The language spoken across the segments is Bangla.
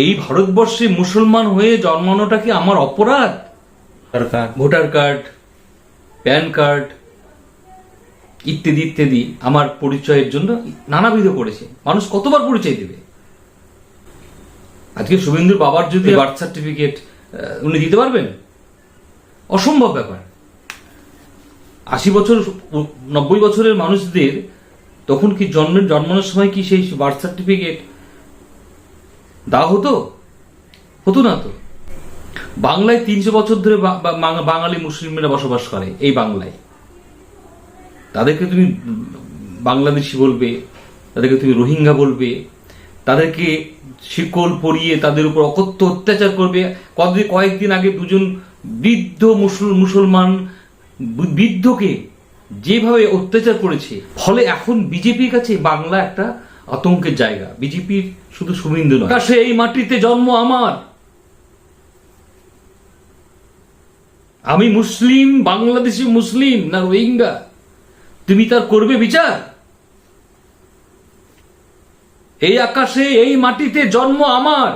এই ভারতবর্ষে মুসলমান হয়ে জন্মানোটা কি আমার অপরাধ? Voter card. প্যান কার্ড ইত্যাদি ইত্যাদি আমার পরিচয়ের জন্য নানাবিধ করেছে। মানুষ কতবার পরিচয় দেবে? আজকে শুভেন্দুর বাবার যদি বার্থ সার্টিফিকেট উনি দিতে পারবেন? অসম্ভব ব্যাপার। আশি বছর নব্বই বছরের মানুষদের তখন কি জন্মের জন্মানোর সময় কি সেই বার্থ সার্টিফিকেট দেওয়া হতো? হতো না তো। বাংলায় তিনশো বছর ধরে বাঙালি মুসলিমরা বসবাস করে এই বাংলায়। তাদেরকে তুমি বাংলাদেশি বলবে, তাদেরকে তুমি রোহিঙ্গা বলবে, তাদেরকে শিকল পরিয়ে তাদের উপর অকথ্য অত্যাচার করবে। কতদিন কয়েকদিন আগে দুজন বৃদ্ধ মুসল- মুসলমান বৃদ্ধকে যেভাবে অত্যাচার করেছে, ফলে এখন বিজেপির কাছে বাংলা একটা আতঙ্কের জায়গা। বিজেপির শুধু শুভেন্দু নয়। আকাশে এই মাটিতে জন্ম আমার। আমি মুসলিম, বাংলাদেশি মুসলিম না রোহিঙ্গা? তুমি তার করবে বিচার? এই আকাশে, এই মাটিতে জন্ম আমার।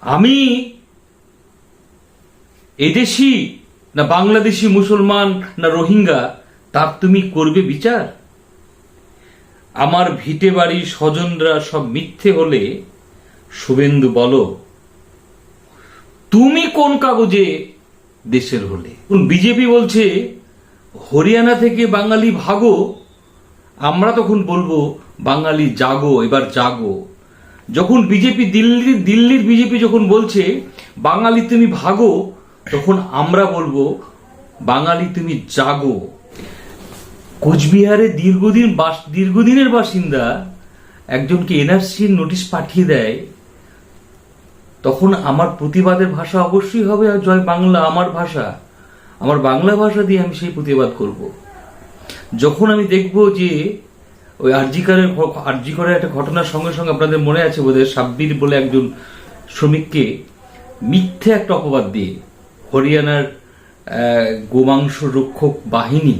আমি এদেশি না বাংলাদেশি মুসলমান না রোহিঙ্গা, তার তুমি করবে বিচার? আমার ভিটে বাড়ির স্বজনরা সব মিথ্যে হলে, শুভেন্দু বলো, তুমি কোন কাগজে দেশের হলে? বিজেপি বলছে, হরিয়ানা থেকে বাঙালি ভাগো, আমরা তখন বলব, বাঙালি জাগো, এবার জাগো। যখন বিজেপি দিল্লির দিল্লির বিজেপি যখন বলছে, বাঙালি তুমি ভাগো, তখন আমরা বলব, বাঙালি তুমি জাগো। কোচবিহারে দীর্ঘদিন বাস, দীর্ঘদিনের বাসিন্দা একজনকে এনআরসির নোটিশ পাঠিয়ে দেয়, তখন আমার প্রতিবাদের ভাষা অবশ্যই হবে জয় বাংলা আমার ভাষা। আমার বাংলা ভাষা দিয়ে আমি সেই প্রতিবাদ করব। যখন আমি দেখব যে ওই আরজিকারের আরজিকরের একটা ঘটনার সঙ্গে সঙ্গে আপনাদের মনে আছে বোধহয় সাব্বির বলে একজন শ্রমিককে মিথ্যে একটা অপবাদ দিয়ে হরিয়ানার গোমাংস রক্ষক বাহিনী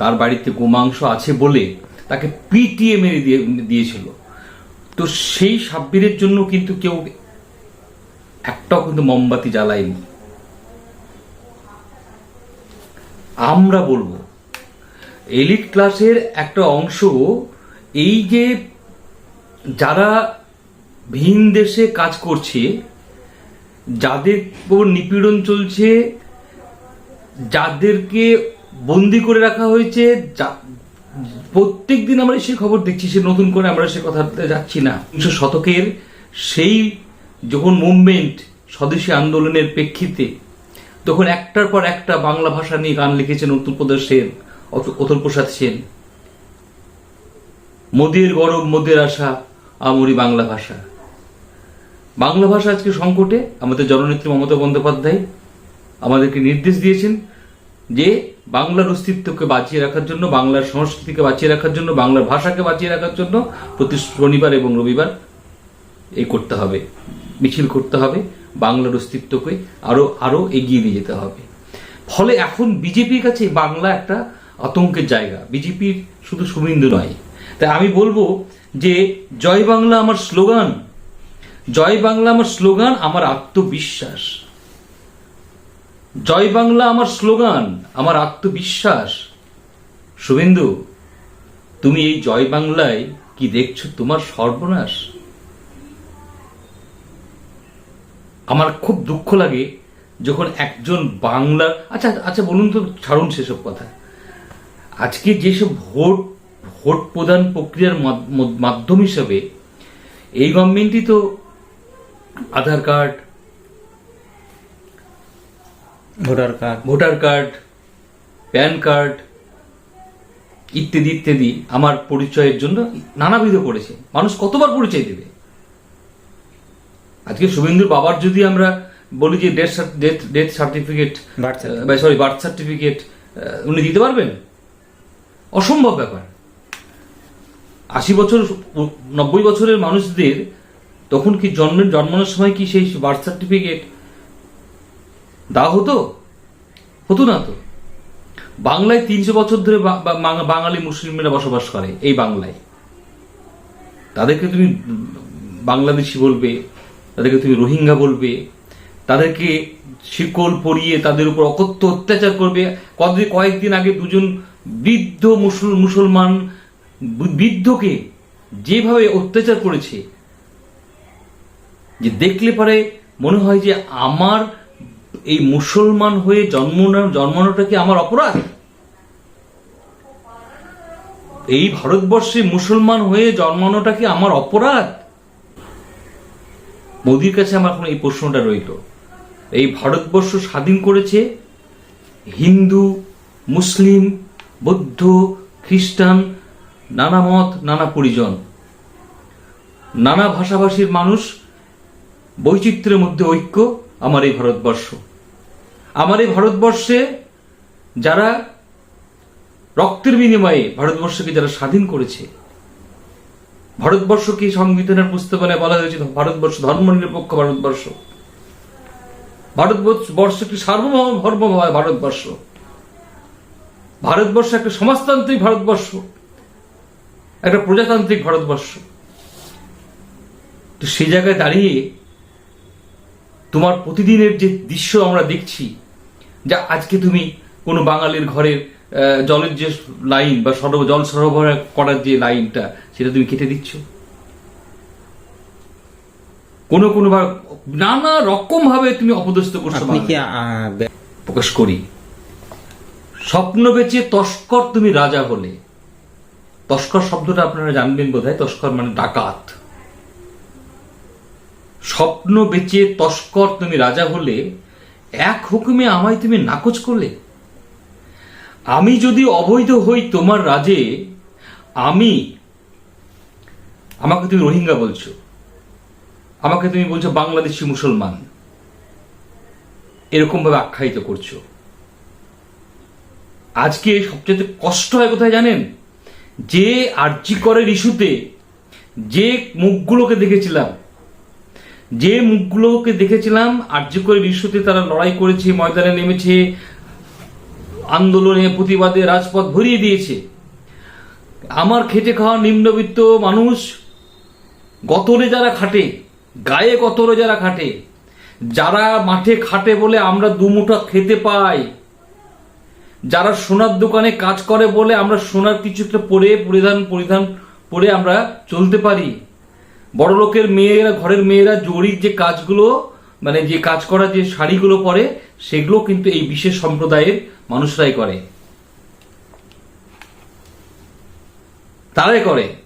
তার বাড়িতে গোমাংস আছে বলে তাকে পিটিয়ে মেরে দিয়ে, দিয়েছিল। তো সেই সাব্বিরের জন্য কিন্তু কেউ একটাও কিন্তু মোমবাতি জ্বালায়নি। আমরা বলব এলিট ক্লাসের একটা অংশ এই যে যারা ভিন দেশে কাজ করছে, যাদের উপর নিপীড়ন চলছে, যাদেরকে বন্দি করে রাখা হয়েছে প্রত্যেক দিন আমরা সে খবর দেখছি, সে নতুন করে আমরা সে কথাতে যাচ্ছি না। উনিশশো শতকের সেই যখন মুভমেন্ট স্বদেশী আন্দোলনের প্রেক্ষিতে, তখন একটার পর একটা বাংলা ভাষা নিয়ে গান লিখেছেন উত্তরপ্রদেশ সেন, অত- অতুল প্রসাদ সেন। মোদের গরব, মোদের আশা, আমরি বাংলা ভাষা। বাংলা ভাষা আজকে সংকটে, আমাদের জননেত্রী মমতা বন্দ্যোপাধ্যায় আমাদেরকে নির্দেশ দিয়েছেন যে বাংলার অস্তিত্বকে বাঁচিয়ে রাখার জন্য, বাংলার সংস্কৃতিকে বাঁচিয়ে রাখার জন্য, বাংলার ভাষাকে বাঁচিয়ে রাখার জন্য প্রতি শনিবার এবং রবিবার এই করতে হবে, মিছিল করতে হবে, বাংলার অস্তিত্বকে আরও আরও এগিয়ে নিয়ে যেতে হবে। ফলে এখন বিজেপির কাছে বাংলা একটা আতঙ্কের জায়গা। বিজেপির শুধু শুভেন্দু নয়। তাই আমি বলব যে, জয় বাংলা আমার স্লোগান, জয় বাংলা আমার স্লোগান, আমার আত্মবিশ্বাস। জয় বাংলা আমার স্লোগান, আমার আত্মবিশ্বাস। শুভেন্দু, তুমি এই জয় বাংলায় কি দেখছ তোমার সর্বনাশ? আমার খুব দুঃখ লাগে যখন একজন বাংলা আচ্ছা আচ্ছা বলুন তো, ছাড়ুন সেসব কথা। আজকে যেসব ভোট ভোট প্রদান প্রক্রিয়ার মাধ- মাধ্যম হিসাবে, এই গভর্নমেন্টই তো Aadhaar card voter card voter card PAN card ইত্যাদি ইত্যাদি আমার পরিচয়ের জন্য নানাবিধ করেছে মানুষ কতবার পরিচয় দেবে? আজকে শুভেন্দুর বাবার যদি আমরা বলি যে death death death certificate sorry birth certificate উনি দিতে পারবেন? অসম্ভব ব্যাপার। আশি বছর নব্বই বছরের মানুষদের তখন কি জন্মের জন্মানোর সময় কি সেই বার্থ সার্টিফিকেট দেওয়া হতো? হতো না তো। বাংলায় তিনশো বছর ধরে বাঙালি মুসলিমরা বসবাস করে এই বাংলায়। তাদেরকে তুমি বাংলাদেশি বলবে, তাদেরকে তুমি রোহিঙ্গা বলবে, তাদেরকে শিকল পরিয়ে তাদের উপর অকথ্য অত্যাচার করবে। কদিন কয়েকদিন আগে দুজন বৃদ্ধ মুসল, মুসলমান বৃদ্ধকে যেভাবে অত্যাচার করেছে, যে দেখলে পরে মনে হয় যে আমার এই মুসলমান হয়ে জন্ম জন্মানোটা কি আমার অপরাধ? এই ভারতবর্ষে মুসলমান হয়ে জন্মানোটা কি আমার অপরাধ? মোদির কাছে আমার এখন এই প্রশ্নটা রইল। এই ভারতবর্ষ স্বাধীন করেছে হিন্দু, মুসলিম, বৌদ্ধ, খ্রিস্টান, নানা মত, নানা পরিজন। নানা ভাষাভাষীর মানুষ বৈচিত্র্যের মধ্যে ঐক্য আমার এই ভারতবর্ষ। আমার এই ভারতবর্ষে যারা রক্তের বিনিময়ে ভারতবর্ষকে যারা স্বাধীন করেছে, ভারতবর্ষকে সংবিধানের পুস্তকানে বলা হয়েছে, ভারতবর্ষ ধর্মনিরপেক্ষ ভারতবর্ষ। ভারতবর্ষ একটি সার্বভৌম ধর্ম ভারতবর্ষ। ভারতবর্ষ একটা সমাজতান্ত্রিক ভারতবর্ষ, একটা প্রজাতান্ত্রিক ভারতবর্ষ। তো সে জায়গায় দাঁড়িয়ে তোমার প্রতিদিনের যে দৃশ্য আমরা দেখছি যা আজকে তুমি কোনো বাঙালির ঘরের জলের যে লাইন বা সরব জল সরবরাহ করার যে লাইনটা সেটা তুমি কেটে দিচ্ছ? কোনো কোনো নানা রকম ভাবে তুমি অপদস্থ করছ প্রকাশ করি। স্বপ্ন বেচে তস্কর তুমি রাজা হলে। তস্কর শব্দটা আপনারা জানবেন বোধহয় তস্কর মানে ডাকাত। স্বপ্ন বেচে তস্কর তুমি রাজা হলে এক হুকুমে আমায় তুমি নাকচ করলে? আমি যদি অবৈধ হই তোমার রাজে, আমি, আমাকে তুমি রোহিঙ্গা বলছো। আমাকে তুমি বলছো বাংলাদেশি মুসলমান। এরকম ভাবে আখ্যায়িত করছ। আজকে সবচেয়ে কষ্ট হয় কোথায় জানেন? যে আর্জি করের ইস্যুতে যে মুখগুলোকে দেখেছিলাম যে মুখগুলোকে দেখেছিলাম আর্জি করের ইস্যুতে তারা লড়াই করেছে, ময়দানে নেমেছে, আন্দোলনে প্রতিবাদে রাজপথ ভরিয়ে দিয়েছে। আমার খেটে খাওয়া নিম্নবিত্ত মানুষ, গতরে যারা খাটে, গায়ে গতরে যারা খাটে, যারা মাঠে খাটে বলে আমরা দুমুঠা খেতে পাই, যারা সোনার দোকানে কাজ করে বলে আমরা সোনার কিছুটা পরে, পরিধান পরিধান পরে আমরা চলতে পারি। বড় লোকের মেয়েরা, ঘরের মেয়েরা জরির যে কাজগুলো মানে যে কাজ করা, যে শাড়িগুলো পরে, সেগুলো কিন্তু এই বিশেষ সম্প্রদায়ের মানুষরাই করে। তারাই করে।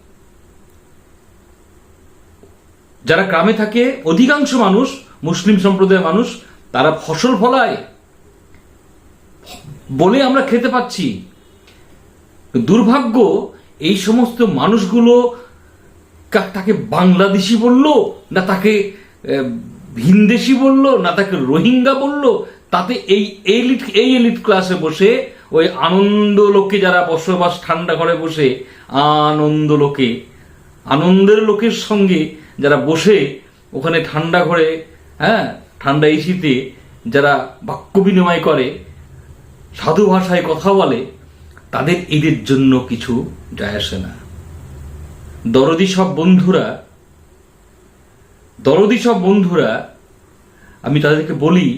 যারা গ্রামে থাকে, অধিকাংশ মানুষ, মুসলিম সম্প্রদায়ের মানুষ, তারা ফসল ফলায়। বলে আমরা খেতে পাচ্ছি। দুর্ভাগ্য, এই সমস্ত মানুষগুলো তাকে বাংলাদেশি বলল, না তাকে ভিনদেশি বলল, না তাকে রোহিঙ্গা বলল, তাতে এই এলিট এই এলিট ক্লাসে বসে, ওই আনন্দ লোকে যারা বসবাস ঠান্ডা ঘরে বসে, আনন্দ লোকে, আনন্দের লোকের সঙ্গে যারা বসে, ওখানে ঠান্ডা ঘরে হ্যাঁ ঠান্ডা এসিতে যারা বাক্য বিনিময় করে, সাধু ভাষায় কথা বলে, তাদের এদের জন্য কিছু যায় আসে না। দরদি সব বন্ধুরা, দরদি সব বন্ধুরা, আমি তাদেরকে বলি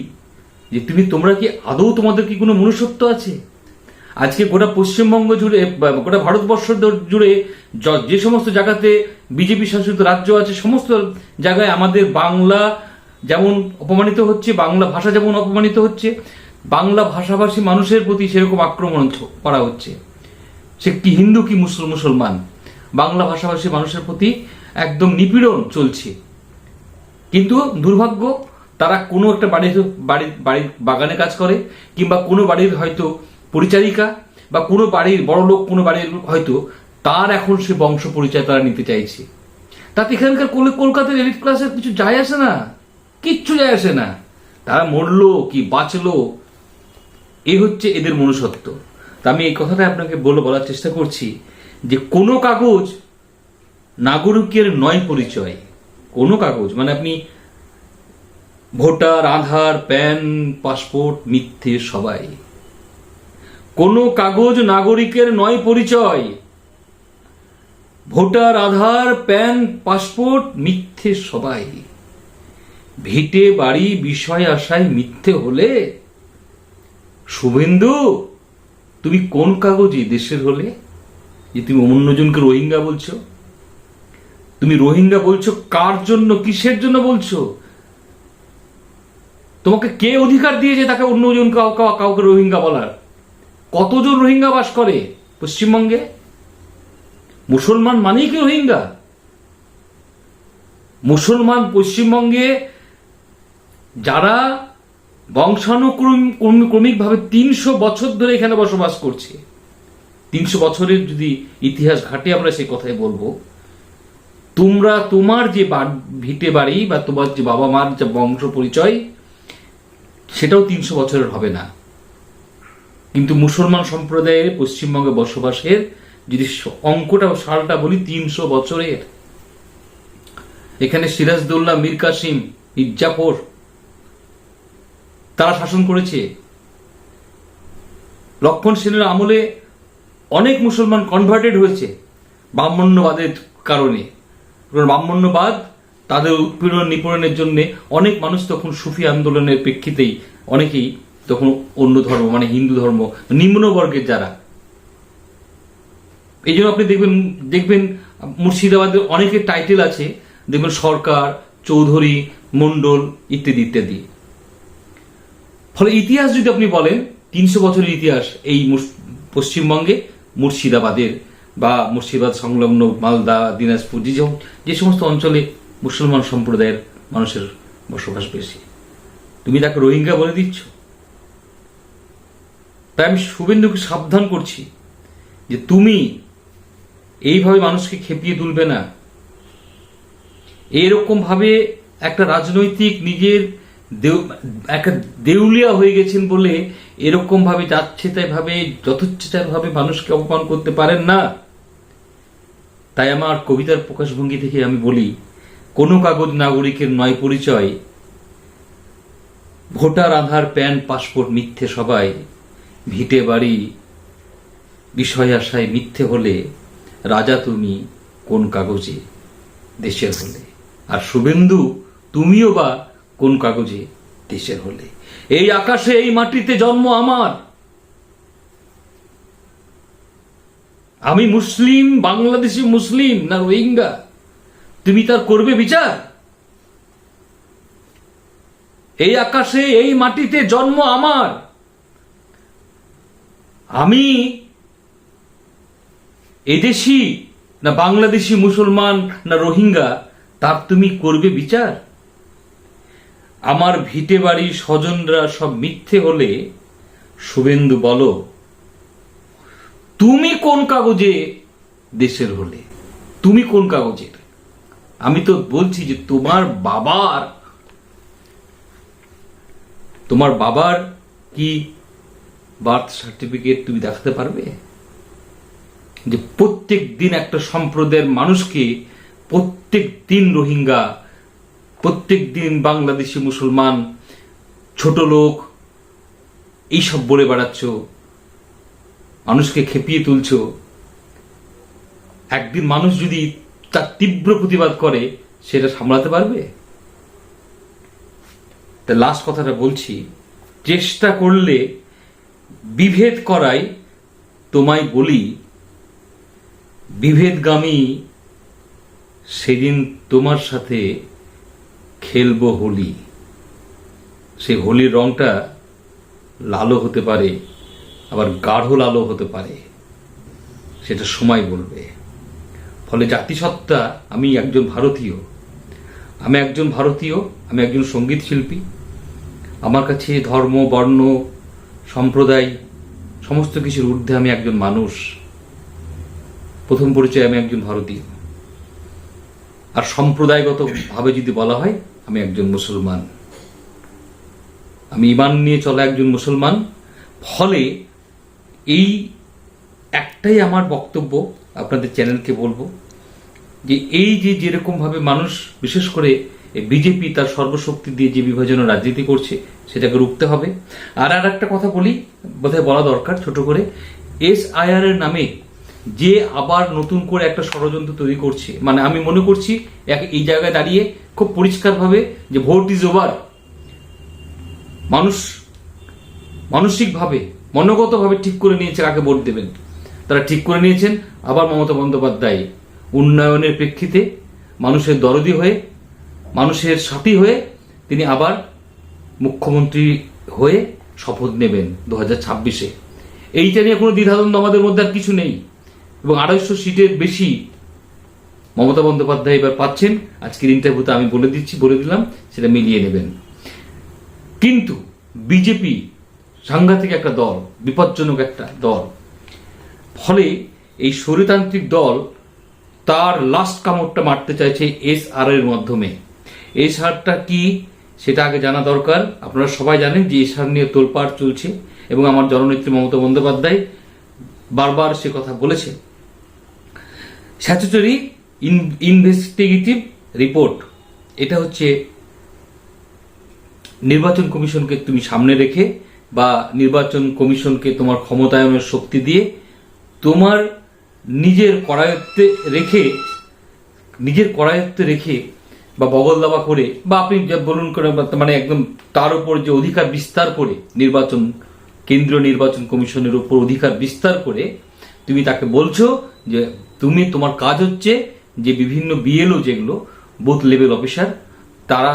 যে তুমি তোমরা কি আদৌ তোমাদের কি কোনো মনুষ্যত্ব আছে? আজকে গোটা পশ্চিমবঙ্গ জুড়ে গোটা ভারতবর্ষ জুড়ে যে সমস্ত জায়গাতে বিজেপি শাসিত রাজ্য আছে, সমস্ত জায়গায় আমাদের বাংলা যেমন অপমানিত হচ্ছে, বাংলা ভাষা যেমন অপমানিত হচ্ছে, বাংলা ভাষাভাষী মানুষের প্রতি সেরকম আক্রমণ করা হচ্ছে। সে কি হিন্দু, কি মুসল মুসলমান বাংলা ভাষাভাষী মানুষের প্রতি একদম নিপীড়ন চলছে। কিন্তু দুর্ভাগ্য, তারা কোনো একটা বাড়ির বাড়ির বাড়ির বাগানে কাজ করে, কিংবা কোনো বাড়ির হয়তো পরিচারিকা, বা কোনো বাড়ির বড় লোক কোনো বাড়ির হয়তো তার এখন সে বংশ পরিচয় তারা নিতে চাইছে। তাতে এখানকার কল- কলকাতার এলিট ক্লাসের কিছু যায় আসে না? কিচ্ছু যায় আসে না। তারা মরলো কি বাঁচলো? এ হচ্ছে এদের মনুষ্যত্ব। তা আমি এই কথাটা আপনাকে বলে বলার চেষ্টা করছি। যে কোনো কাগজ নাগরিকের নয় পরিচয়। কোনো কাগজ মানে আপনি ভোটার, আধার, প্যান, পাসপোর্ট, মিথ্যে সবাই। কোনো কাগজ নাগরিকের নয় পরিচয়। ভোটার, আধার, প্যান, পাসপোর্ট, মিথ্যে সবাই। ভিটে বাড়ি, বিষয় আশায় মিথ্যে হলে? শুভেন্দু, তুমি কোন কাগজে দেশের হলে? যে তুমি অন্যজনকে রোহিঙ্গা বলছো? তুমি রোহিঙ্গা বলছো কার জন্য, কিসের জন্য বলছো? তোমাকে কে অধিকার দিয়েছে তাকে অন্যজন কাউ- কাউ- কাউকে রোহিঙ্গা বলার? কতজন রোহিঙ্গা বাস করে পশ্চিমবঙ্গে? মুসলমান মানেই কি রোহিঙ্গা? মুসলমান পশ্চিমবঙ্গে যারা বংশানুক্রমিকভাবে তিনশো বছর ধরে এখানে বসবাস করছে তিনশো বছরের যদি ইতিহাস ঘাটে আমরা সেই কথাই বলব। তোমরা তোমার যে ভিটে বাড়ি বা তোমার যে বাবা মার যে বংশ পরিচয়, সেটাও তিনশো বছরের হবে না। কিন্তু মুসলমান সম্প্রদায়ের পশ্চিমবঙ্গে বসবাসের যদি অঙ্কটা সালটা বলি, তিনশো বছরের। এখানে সিরাজদৌল্লাহ মীর কাসিম মির্জাফর তারা শাসন করেছে। লক্ষণ সেনের আমলে অনেক মুসলমান কনভার্টেড হয়েছে ব্রাহ্মণ্যবাদের কারণে। ব্রাহ্মণ্যবাদ তাদের উৎপীড়ন নিপীড়নের জন্য অনেক মানুষ তখন সুফি আন্দোলনের প্রেক্ষিতেই অনেকেই তখন অন্য ধর্ম মানে হিন্দু ধর্ম নিম্ন বর্গের যারা। এই জন্য আপনি দেখবেন দেখবেন মুর্শিদাবাদের অনেকের টাইটেল আছে, দেখবেন সরকার, চৌধুরী, মণ্ডল ইত্যাদি ইত্যাদি। ফলে ইতিহাস যদি আপনি বলেন, তিনশো বছরের ইতিহাস এই পশ্চিমবঙ্গে মুর্শিদাবাদের বা মুর্শিদাবাদ সংলগ্ন মালদা, দিনাজপুর, যে যে সমস্ত অঞ্চলে মুসলমান সম্প্রদায়ের মানুষের বসবাস বেশি। তুমি তাকে রোহিঙ্গা বলে দিচ্ছ? তাই আমি শুভেন্দুকে সাবধান করছি যে তুমি এইভাবে মানুষকে খেপিয়ে তুলবে না। এরকম ভাবে একটা রাজনৈতিক নিজের একটা দেউলিয়া হয়ে গেছেন বলে এরকম ভাবে যাচ্ছে তাই ভাবে যথোচ্ছার ভাবে মানুষকে অপমান করতে পারেন না। তাই আমার কবিতার প্রকাশভঙ্গি থেকে আমি বলি, কোনো কাগজ নাগরিকের নয় পরিচয়। ভোটার আধার, প্যান, পাসপোর্ট মিথ্যে সবাই। ভিটে বাড়ি, বিষয় আশায় মিথ্যে হলে রাজা তুমি কোন কাগজে দেশের হলে। আর শুভেন্দু, তুমিও বা কোন কাগজে দেশের হলে? এই আকাশে, এই মাটিতে জন্ম আমার। আমি মুসলিম, বাংলাদেশি মুসলিম না রোহিঙ্গা? তুমি তার করবে বিচার? এই আকাশে, এই মাটিতে জন্ম আমার। আমি এদেশি না বাংলাদেশি মুসলমান না রোহিঙ্গা, তার তুমি করবে বিচার? আমার ভিটে বাড়ি স্বজনরা সব মিথ্যে হলে, শুভেন্দু বলো, তুমি কোন কাগজে দেশের হলে? তুমি কোন কাগজের? আমি তো বলছি যে তোমার বাবার তোমার বাবার কি বার্থ সার্টিফিকেট তুমি দেখাতে পারবে? যে প্রত্যেক দিন একটা সম্প্রদায়ের মানুষকে প্রত্যেক দিন রোহিঙ্গা প্রত্যেক দিন বাংলাদেশি মুসলমান, ছোট লোক, এইসব বলে বেড়াচ্ছ, মানুষকে খেপিয়ে তুলছ। একদিন মানুষ যদি তার তীব্র প্রতিবাদ করে, সেটা সামলাতে পারবে? তা লাস্ট কথাটা বলছি, চেষ্টা করলে বিভেদ করাই তোমায় বলি, বিভেদগামী সেদিন তোমার সাথে খেলব হোলি। সেই হোলির রংটা লালও হতে পারে, আবার গাঢ় লালও হতে পারে। সেটা সময় বলবে। ফলে জাতিসত্তা, আমি একজন ভারতীয়। আমি একজন ভারতীয়, আমি একজন সংগীত শিল্পী আমার কাছে ধর্ম, বর্ণ, সম্প্রদায়, সমস্ত কিছুর ঊর্ধ্বে আমি একজন মানুষ। প্রথম পরিচয় আমি একজন ভারতীয়। আর সম্প্রদায়গতভাবে যদি বলা হয় আমি একজন মুসলমান। আমি ইমান নিয়ে চলা একজন মুসলমান, ফলে এই একটাই আমার বক্তব্য, আপনাদের চ্যানেলকে বলব, যে এই যে যেরকম ভাবে মানুষ, বিশেষ করে বিজেপি তার সর্বশক্তি দিয়ে যে বিভাজনের রাজনীতি করছে, সেটাকে রুখতে হবে। আর আর একটা কথা বলি, বোধহয় বলা দরকার ছোট করে এস আই আর এর নামে যে আবার নতুন করে একটা ষড়যন্ত্র তৈরি করছে। মানে আমি মনে করছি এক- এই জায়গায় দাঁড়িয়ে খুব পরিষ্কারভাবে যে ভোট ইজ ওভার মানুষ মানসিকভাবে, মনোগতভাবে ঠিক করে নিয়েছে কাকে ভোট দেবেন। তারা ঠিক করে নিয়েছেন আবার মমতা বন্দ্যোপাধ্যায়। উন্নয়নের প্রেক্ষিতে মানুষের দরদি হয়ে, মানুষের সাথী হয়ে তিনি আবার মুখ্যমন্ত্রী হয়ে শপথ নেবেন দু হাজার ছাব্বিশে। এইটা নিয়ে কোনো দ্বিধাদ্বন্দ্ব আমাদের মধ্যে আর কিছু নেই। এবং আড়াইশো সিটের বেশি মমতা বন্দ্যোপাধ্যায় এবার পাচ্ছেন। আজকের ইন্টারভিউতে আমি বলে দিচ্ছি, বলে দিলাম, সেটা মিলিয়ে নেবেন। কিন্তু বিজেপি সাংঘাতিক একটা দল, বিপজ্জনক একটা দল। ফলে এই স্বৈরতান্ত্রিক দল তার লাস্ট কামড়টা মারতে চাইছে এস আর এর মাধ্যমে। এস আরটা কি, সেটা আগে জানা দরকার। আপনারা সবাই জানেন যে এস আর নিয়ে তোলপাড় চলছে এবং আমার জননেত্রী মমতা বন্দ্যোপাধ্যায় বারবার সে কথা বলেছে স্ট্যাচুটরি ইনভেস্টিগেটিভ রিপোর্ট এটা হচ্ছে নির্বাচন কমিশনকে তুমি সামনে রেখে বা নির্বাচন কমিশনকে তোমার ক্ষমতায়নের শক্তি দিয়ে তোমার নিজের করায়ত্তে রেখে, নিজের করায়ত্তে রেখে বা বগল দাবা করে বা আপনি বলুন করে মানে একদম তার উপর যে অধিকার বিস্তার করে নির্বাচন, কেন্দ্রীয় নির্বাচন কমিশনের উপর অধিকার বিস্তার করে, তুমি তাকে বলছো যে তুমি তোমার কাজ হচ্ছে যে বিভিন্ন বিএলও যেগুলো বুথ লেভেল অফিসার তারা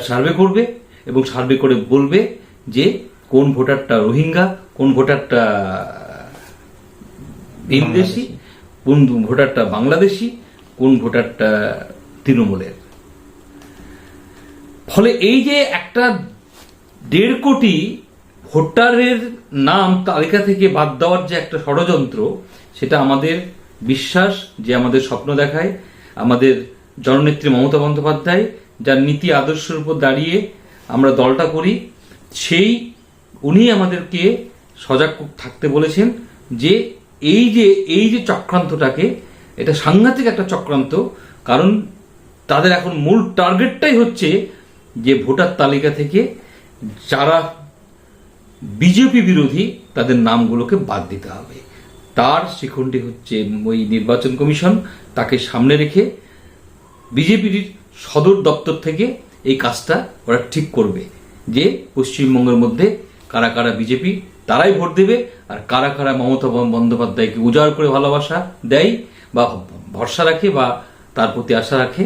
সার্ভে করবে এবং সার্ভে করে বলবে যে কোন ভোটারটা রোহিঙ্গা কোন ভোটারটা ভিনদেশি কোন ভোটারটা বাংলাদেশি কোন ভোটারটা তৃণমূলের। ফলে এই যে একটা দেড় কোটি ভোটারের নাম তালিকা থেকে বাদ দেওয়ার যে একটা ষড়যন্ত্র সেটা আমাদের বিশ্বাস যে আমাদের স্বপ্ন দেখায়, আমাদের জননেত্রী মমতা বন্দ্যোপাধ্যায়, যার নীতি আদর্শের উপর দাঁড়িয়ে আমরা দলটা করি, সেই উনি আমাদেরকে সজাগ থাকতে বলেছেন যে এই যে এই যে চক্রান্তটাকে, এটা সাংঘাতিক একটা চক্রান্ত, কারণ তাদের এখন মূল টার্গেটটাই হচ্ছে যে ভোটার তালিকা থেকে যারা বিজেপি বিরোধী তাদের নামগুলোকে বাদ দিতে হবে। তার শিখণ্ডী হচ্ছে ওই নির্বাচন কমিশন, তাকে সামনে রেখে বিজেপির সদর দপ্তর থেকে এই কাজটা ওরা ঠিক করবে যে পশ্চিমবঙ্গের মধ্যে কারা কারা বিজেপি, তারাই ভোট দেবে আর কারা কারা মমতা বন্দ্যোপাধ্যায়কে উজাড় করে ভালোবাসা দেয় বা ভরসা রাখে বা তার প্রতি আশা রাখে,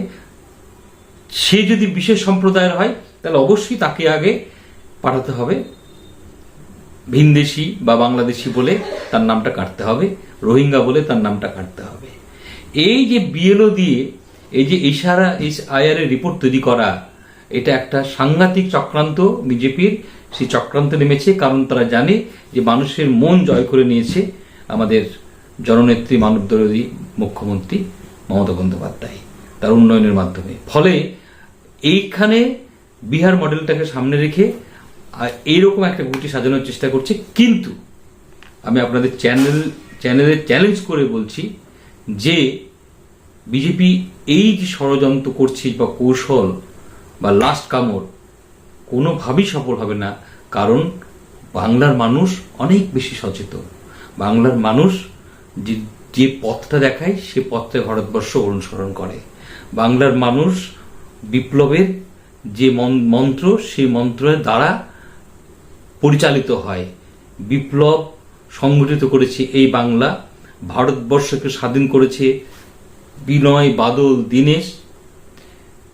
সে যদি বিশেষ সম্প্রদায়ের হয়, তাহলে অবশ্যই তাকে আগে পাঠাতে হবে। ভিনদেশি বা বাংলাদেশি বলে তার নামটা কাটতে হবে, রোহিঙ্গা বলে তার নামটা কাটতে হবে। এই যে বিএলও দিয়ে এই যে ইশারা আইআর এর রিপোর্ট তৈরি করা, এটা একটা সাংঘাতিক চক্রান্ত বিজেপির। সেই চক্রান্ত নেমেছে কারণ তারা জানে যে মানুষের মন জয় করে নিয়েছে আমাদের জননেত্রী মানবদরদী মুখ্যমন্ত্রী মমতা বন্দ্যোপাধ্যায় তার উন্নয়নের মাধ্যমে। ফলে এইখানে বিহার মডেলটাকে সামনে রেখে এইরকম একটা গুটি সাজানোর চেষ্টা করছে। কিন্তু আমি আপনাদের চ্যানেল চ্যানেলে চ্যালেঞ্জ করে বলছি যে বিজেপি এই যে ষড়যন্ত্র করছে বা কৌশল বা লাস্ট কামড় কোনোভাবেই সফল হবে না, কারণ বাংলার মানুষ অনেক বেশি সচেতন। বাংলার মানুষ যে যে পথটা দেখায় সে পথটা ভারতবর্ষ অনুসরণ করে। বাংলার মানুষ বিপ্লবের যে মন- মন্ত্র, সেই মন্ত্রের দ্বারা পরিচালিত হয়। বিপ্লব সংগঠিত করেছে এই বাংলা ভারতবর্ষকে স্বাধীন করেছে বিনয় বাদল দীনেশ।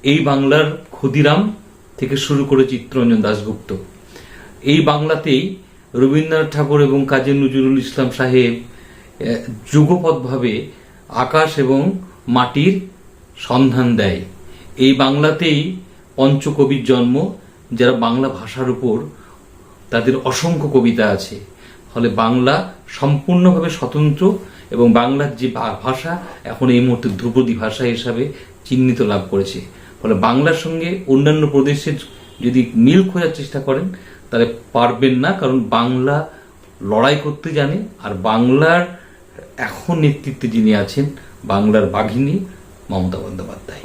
এই বাংলার ক্ষুদিরাম থেকে শুরু করে চিত্তরঞ্জন দাশগুপ্ত। এই বাংলাতেই রবীন্দ্রনাথ ঠাকুর এবং কাজী নজরুল ইসলাম সাহেব আহ, যুগপৎভাবে আকাশ এবং মাটির সন্ধান দেয়। এই বাংলাতেই পঞ্চকবির জন্ম যারা বাংলা ভাষার উপর তাদের অসংখ্য কবিতা আছে। ফলে বাংলা সম্পূর্ণভাবে স্বতন্ত্র এবং বাংলার যে ভাষা এখন এই মুহূর্তে ধ্রুপদী ভাষা হিসাবে চিহ্নিত লাভ করেছে। ফলে বাংলার সঙ্গে অন্যান্য প্রদেশের যদি মিল খোঁজার চেষ্টা করেন, তাহলে পারবেন না, কারণ বাংলা লড়াই করতে জানে আর বাংলার এখন নেতৃত্বে যিনি আছেন, বাংলার বাঘিনী মমতা বন্দ্যোপাধ্যায়।